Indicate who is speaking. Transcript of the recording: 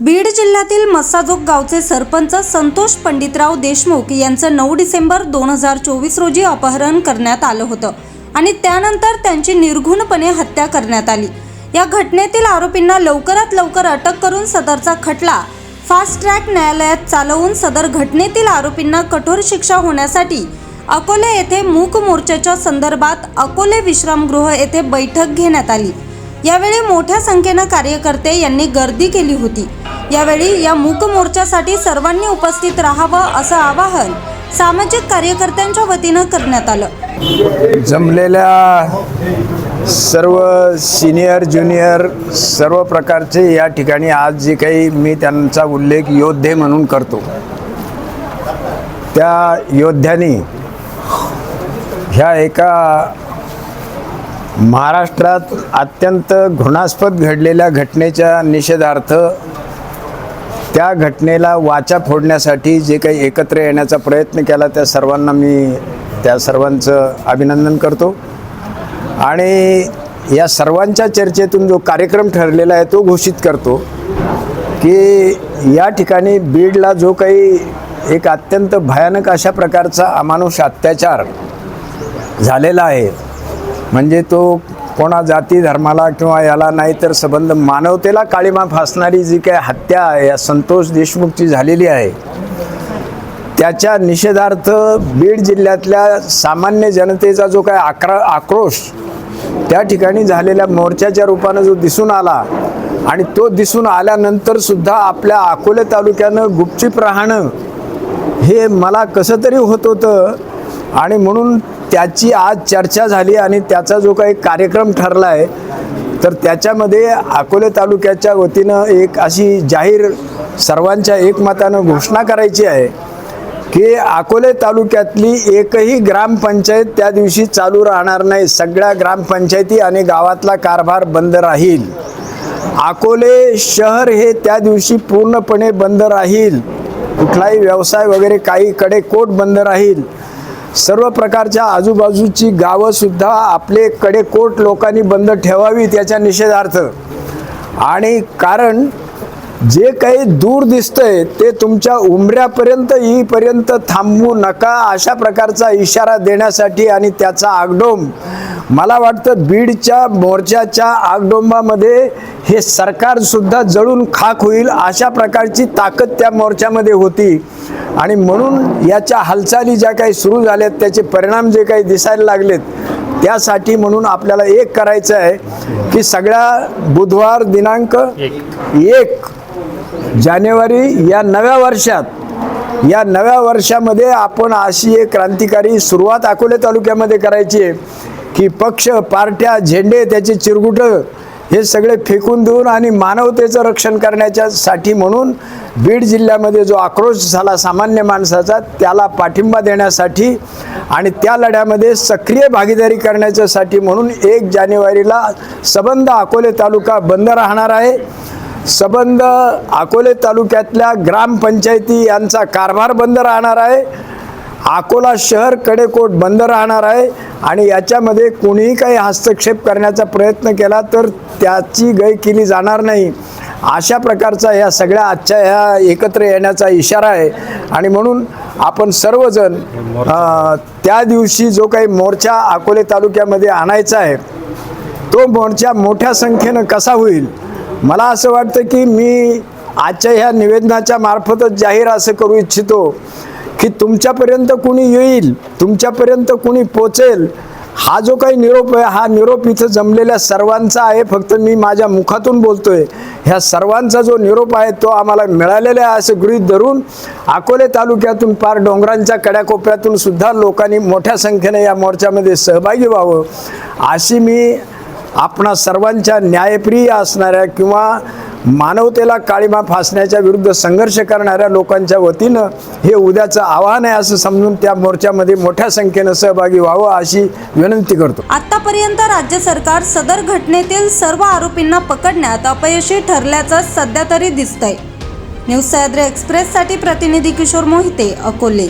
Speaker 1: बीड जिल्ह्यातील मस्साजोग गावचे सरपंच संतोष पंडितराव देशमुख यांचं नऊ डिसेंबर दोन हजार चोवीस रोजी अपहरण करण्यात आलं होतं आणि त्यानंतर त्यांची निर्घुणपणे हत्या करण्यात आली. या घटनेतील आरोपींना लवकरात लवकर अटक करून सदरचा खटला फास्ट ट्रॅक न्यायालयात चालवून सदर घटनेतील आरोपींना कठोर शिक्षा होण्यासाठी अकोले येथे मूक मोर्चाच्या संदर्भात अकोले विश्रामगृह येथे बैठक घेण्यात आली. यावेळी मोठ्या संख्येनं कार्यकर्ते यांनी गर्दी केली होती. यावेळी या मूक मोर्चासाठी सर्वांनी उपस्थित राहावं असं आवाहन सामाजिक कार्यकर्त्यांच्या वतीनं करण्यात आलं.
Speaker 2: जमलेल्या सर्व सिनियर ज्युनियर सर्व प्रकारचे या ठिकाणी आज जे काही मी त्यांचा उल्लेख योद्धे म्हणून करतो. त्या योद्ध्यांनी ह्या एका महाराष्ट्रात अत्यंत घृणास्पद घडलेल्या घटनेच्या निषेधार्थ त्या घटनेला वाचा फोडण्यासाठी जे काही एकत्र येण्याचा प्रयत्न केला त्या सर्वांना मी त्या सर्वांचं अभिनंदन करतो. आणि या सर्वांच्या चर्चेतून जो कार्यक्रम ठरलेला आहे तो घोषित करतो की या ठिकाणी बीडला जो काही एक अत्यंत भयानक अशा प्रकारचा अमानुष अत्याचार झालेला आहे म्हणजे तो कोणा जाती धर्माला किंवा याला नाही तर संबंध मानवतेला काळीमा फासणारी जी काही हत्या या संतोष देशमुखची झालेली आहे त्याच्या निषेधार्थ बीड जिल्ह्यातल्या सामान्य जनतेचा जो काय आक्रा आक्रोश त्या ठिकाणी झालेल्या मोर्चाच्या रूपानं जो दिसून आला आणि तो दिसून आल्यानंतर सुद्धा आपल्या अकोले तालुक्यानं गुपचीप राहणं हे मला कसं तरी होत होतं आणि म्हणून त्याची आज चर्चा झाली आणि त्याचा जो काही कार्यक्रम ठरला आहे तर त्याच्यामध्ये अकोले तालुक्याच्या वतीनं एक अशी जाहीर सर्वांच्या एकमतानं घोषणा करायची आहे की अकोले तालुक्यातली एकही ग्रामपंचायत त्या दिवशी चालू राहणार नाही. सगळ्या ग्रामपंचायती आणि गावातला कारभार बंद राहील. अकोले शहर हे त्या दिवशी पूर्णपणे बंद राहील. कुठलाही व्यवसाय वगैरे काहीकडे कोट बंद राहील. सर्व प्रकारच्या आजूबाजूची गावंसुद्धा आपले कडेकोट लोकांनी बंद ठेवावी त्याच्या निषेधार्थ. आणि कारण जे काही दूर दिसतंय ते तुमच्या उमऱ्यापर्यंत येईपर्यंत थांबवू नका अशा प्रकारचा इशारा देण्यासाठी आणि त्याचा आगडोंब मला वाटतं बीडच्या मोर्चाच्या आगडोंबामध्ये हे सरकारसुद्धा जळून खाक होईल अशा प्रकारची ताकद त्या मोर्चामध्ये होती. आणि म्हणून याच्या हालचाली ज्या काही सुरू झाल्यात त्याचे परिणाम जे काही दिसायला लागलेत त्यासाठी म्हणून आपल्याला एक करायचं आहे की सगळ्या बुधवार दिनांक एक जानेवारी या नव्या वर्षात या नव्या वर्षामध्ये आपण अशी एक क्रांतिकारी सुरुवात अकोले तालुक्यामध्ये करायची आहे. की पक्ष पार्ट्या झेंडे त्याचे चिरगुटं हे सगळे फेकून देऊन आणि मानवतेचं रक्षण करण्याच्या साठी म्हणून बीड जिल्ह्यामध्ये जो आक्रोश झाला सामान्य माणसाचा त्याला पाठिंबा देण्यासाठी आणि त्या लढ्यामध्ये सक्रिय भागीदारी करण्याच्यासाठी म्हणून एक जानेवारीला सबंध अकोले तालुका बंद राहणार आहे. सबंध अकोले तालुक्यातल्या ग्रामपंचायती यांचा कारभार बंद राहणार आहे. अकोला शहर कडेकोट बंद राहणार आहे आणि याच्यामध्ये कोणीही काही हस्तक्षेप करण्याचा प्रयत्न केला तर त्याची गय केली जाणार नाही. अशा प्रकारचा ह्या सगळ्या आजच्या ह्या एकत्र येण्याचा इशारा आहे. आणि म्हणून आपण सर्वजण त्या दिवशी जो काही मोर्चा अकोले तालुक्यामध्ये आणायचा आहे तो मोर्चा मोठ्या संख्येनं कसा होईल? मला असं वाटतं की मी आजच्या ह्या निवेदनाच्या मार्फतच जाहीर असं करू इच्छितो. की तुमच्यापर्यंत कुणी येईल तुमच्यापर्यंत कुणी पोचेल हा जो काही निरोप आहे हा निरोप इथं जमलेल्या सर्वांचा आहे. फक्त मी माझ्या मुखातून बोलतोय ह्या सर्वांचा जो निरोप आहे तो आम्हाला मिळालेला आहे असं गृहीत धरून अकोले तालुक्यातून पार डोंगरांच्या कड्याकोपऱ्यातून सुद्धा लोकांनी मोठ्या संख्येने या मोर्चामध्ये सहभागी व्हावं. अशी मी आपणा सर्वांच्या न्यायप्रिय असणाऱ्या किंवा मानवतेला काळीमा फासण्याच्या विरुद्ध संघर्ष करणाऱ्या लोकांच्या वतीनं हे उद्याचं आव्हान आहे असं समजून त्या मोर्चामध्ये मोठ्या संख्येनं सहभागी व्हावं अशी विनंती करतो.
Speaker 1: आतापर्यंत राज्य सरकार सदर घटनेतील सर्व आरोपींना पकडण्यात अपयशी ठरल्याचं सध्या तरी दिसतंय. न्यूज सह्याद्री एक्सप्रेससाठी प्रतिनिधी किशोर मोहिते अकोले.